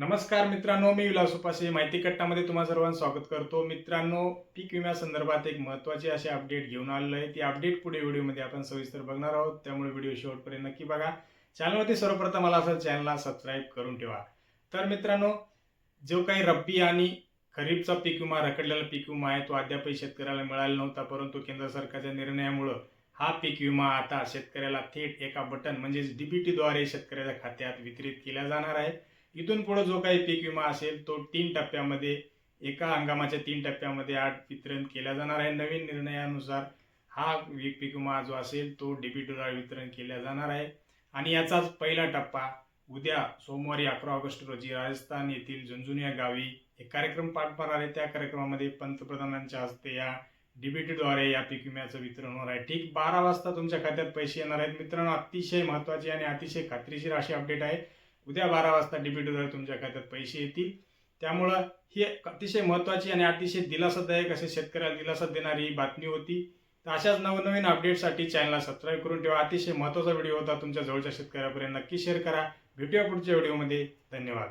नमस्कार मित्रांनो मी विलास उपासे माहिती कट्टामध्ये तुम्हा सर्वांना स्वागत करतो. मित्रांनो पीक विम्यासंदर्भात एक महत्त्वाचे असे अपडेट घेऊन आलेलो आहे. ती अपडेट पुढे व्हिडिओमध्ये आपण सविस्तर बघणार आहोत. त्यामुळे व्हिडिओ शेवटपर्यंत नक्की बघा. चॅनलवरती सर्वप्रथम मला असं चॅनलला सबस्क्राईब करून ठेवा. तर मित्रांनो जो काही रब्बी आणि खरीपचा पीक विमा रखडलेला पीक विमा आहे तो अद्यापही शेतकऱ्याला मिळाला नव्हता परंतु केंद्र सरकारच्या निर्णयामुळं हा पीक विमा आता शेतकऱ्याला थेट एका बटन म्हणजेच डीबीटीद्वारे शेतकऱ्याच्या खात्यात वितरित केला जाणार आहे. इथून पुढे जो काही पीक विमा असेल तो तीन टप्प्यामध्ये एका हंगामाच्या तीन टप्प्यामध्ये आठ वितरण केला जाणार आहे. नवीन निर्णयानुसार हा पीक विमा जो असेल तो डीबीटीद्वारे वितरण केला जाणार आहे. आणि याचाच पहिला टप्पा उद्या सोमवारी अकरा ऑगस्ट रोजी राजस्थान येथील झुंझुनिया गावी एक कार्यक्रम पार पडणार आहे. त्या कार्यक्रमामध्ये पंतप्रधानांच्या हस्ते या डीबीटीद्वारे या पीक विम्याचं वितरण होणार आहे. ठीक बारा वाजता तुमच्या खात्यात पैसे येणार आहेत. मित्रांनो अतिशय महत्त्वाची आणि अतिशय खात्रीशीर अशी अपडेट आहे. उद्या बारा वाजता डिबिटवर तुमच्या खात्यात पैसे येतील. त्यामुळं ही अतिशय महत्त्वाची आणि अतिशय दिलासादायक असे शेतकऱ्याला दिलासा देणारी ही बातमी होती. तर अशाच नवनवीन अपडेटसाठी चॅनलला सबस्क्राईब करून ठेवा. अतिशय महत्त्वाचा व्हिडिओ होता तुमच्या जवळच्या शेतकऱ्यापर्यंत नक्की शेअर करा. भेटूया पुढच्या व्हिडिओमध्ये. धन्यवाद.